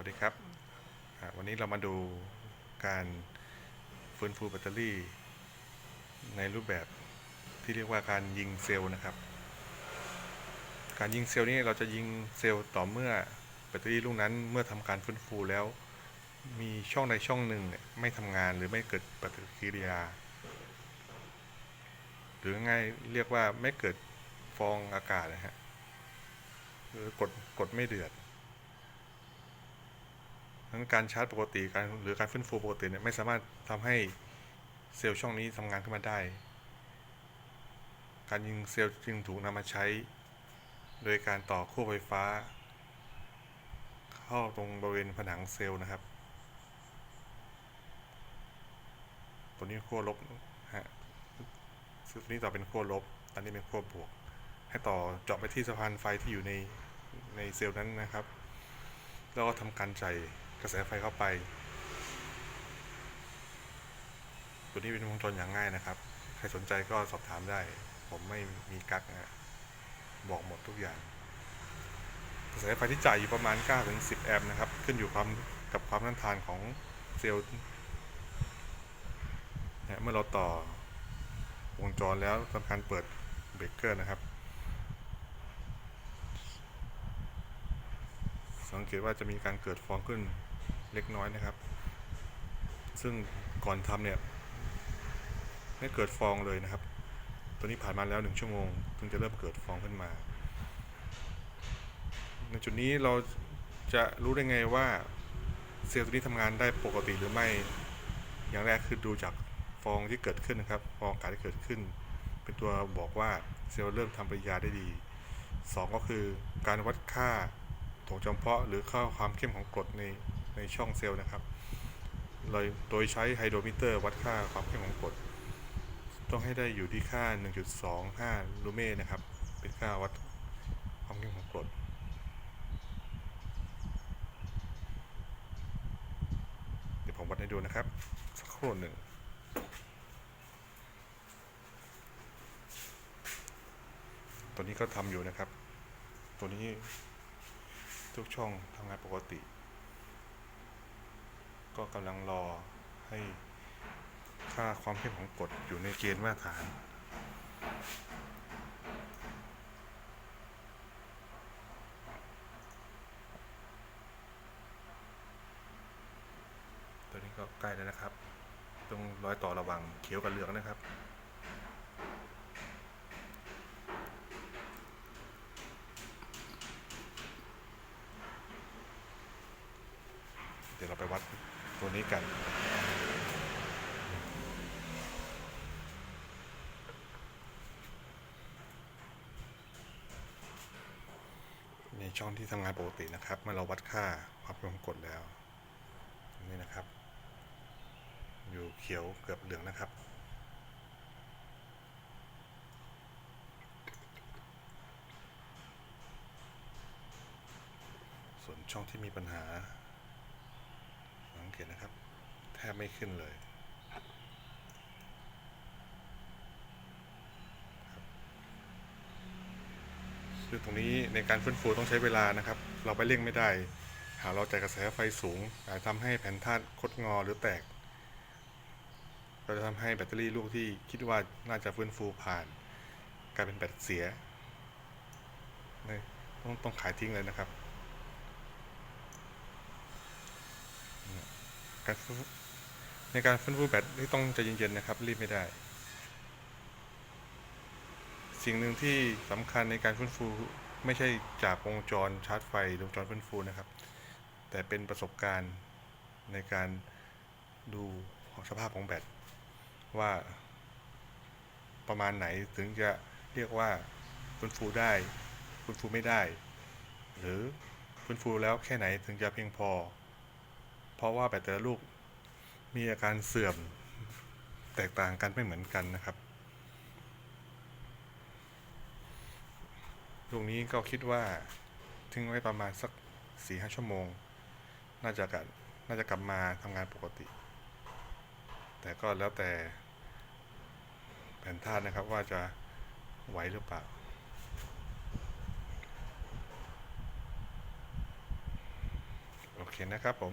วัสดีครับ วันนี้เรามาดูการฟื้นฟูแบตเตอรี่ ในรูปแบบที่เรียกว่าการยิงเซลล์นะครับ การยิงเซลล์นี้เราจะยิงเซลล์ต่อเมื่อแบตเตอรี่ลูกนั้นเมื่อทำการฟื้นฟูแล้ว มีช่องใดช่องหนึ่งไม่ทำงานหรือไม่เกิดปฏิกิริยา หรือง่ายเรียกว่าไม่เกิดฟองอากาศนะฮะหรือกดกดไม่เดือด ทั้งการชาร์จปกติการหรือการฟื้นฟูปกติเนี่ยไม่สามารถทำให้เซลล์ช่องนี้ทำงานขึ้นมาได้ การยิงเซลล์จึงถูกนำมาใช้ โดยการต่อขั้วไฟฟ้า เข้าตรงบริเวณผนังเซลล์นะครับ ตัวนี้ขั้วลบฮะซึ่งตัวนี้ต่อเป็นขั้วลบ อันนี้เป็นขั้วบวก ให้ต่อเจาะไปที่สะพานไฟที่อยู่ในในเซลล์นั้นนะครับ แล้วก็ทำการจ่าย กระแสไฟเข้าไป ตัวนี้เป็นวงจรอย่างง่ายนะครับ ใครสนใจก็สอบถามได้ ผมไม่มีกักนะฮะบอกหมดทุกอย่าง กระแสไฟที่จ่ายอยู่ประมาณ 9-10 แอมป์นะครับ ขึ้นอยู่ความกับความต้านทานของเซลล์เนี่ยเมื่อเราต่อวงจรแล้วทำการเปิดเบรกเกอร์นะครับ สังเกตว่าจะมีการเกิดฟองขึ้นเล็กน้อยนะครับ ซึ่งก่อนทำเนี่ยไม่เกิดฟองเลยนะครับ ตัวนี้ผ่านมาแล้วหนึ่งชั่วโมงถึงจะเริ่มเกิดฟองขึ้นมา ในจุดนี้เราจะรู้ได้ไงว่าเซลล์ตัวนี้ทำงานได้ปกติหรือไม่ อย่างแรกคือดูจากฟองที่เกิดขึ้นนะครับ ฟองอากาศที่เกิดขึ้น เป็นตัวบอกว่าเซลล์เริ่มทำปฏิกิริยาได้ดีสองก็คือการวัดค่า ถงจำเพาะหรือค่าความเข้มของกรดในในช่องเซลล์นะครับเลยโดยใช้ไฮโดรมิเตอร์วัดค่าความเข้มของกรดต้องให้ได้อยู่ที่ค่า 1.25 ลูเมตรนะครับ เป็นค่าวัดความเข้มของกรดเดี๋ยวผมวัดให้ดูนะครับ สักครู่หนึ่งตัวนี้ก็ทำอยู่นะครับ ตัวนี้ ทุกช่องทำงานปกติ ก็กำลังรอให้ค่าความเข้มของกรดอยู่ในเกณฑ์มาตรฐาน ตัวนี้ก็ใกล้แล้วนะครับ ตรงร้อยต่อระว่างเขียวกับเหลืองนะครับ ดี๋ยวเราไปวัดตัวนี้กัน ในช่องที่ทำงานปกตินะครับ เมื่อเราวัดค่าความเป็นของกดแล้ว นี่นะครับ อยู่เขียวเกือบเหลืองนะครับส่วนช่องที่มีปัญหา สังเกตนะครับ แท บไม่ขึ้นเลยครับซึ่งตรงนี้ในการฟื้นฟูต้องใช้เวลานะครับ เราไปเร่งไม่ได้ หากเราจ่ายกระแสไฟสูงอาจทำให้แผ่นธาตุคดงอหรือแตกก็จะทำให้แบตเตอรี่ลูกที่คิดว่าน่าจะฟื้นฟูผ่าน กลายเป็นแบตเสียนี่ต้องต้องขายทิ้งเลยนะครับการฟื้ ในการฟื้นฟูแบตนี่ต้องใจเย็นๆนะครับรีบไม่ได้ สิ่งหนึ่งที่สำคัญในการฟื้นฟูไม่ใช่จากวงจรชาร์จไฟวงจรฟื้นฟูนะครับ แต่เป็นประสบการณ์ในการดูสภาพของแบตว่าประมาณไหนถึงจะเรียกว่าฟื้นฟูได้ฟื้นฟูไม่ได้ หรือฟื้นฟูแล้วแค่ไหนถึงจะเพียงพอ เพราะว่าแบตแต่ละลูก มีอาการเสื่อมแตกต่างกันไม่เหมือนกันนะครับลูกนี้ก็คิดว่าทิ้งไว้ประมาณสักสี่ห้าชั่วโมง น่าจะกลับน่าจะกลับมาทำงานปกติ แต่ก็แล้วแต่แผ่นธาตุนะครับว่าจะไหวหรือเปล่าโอเคนะครับผม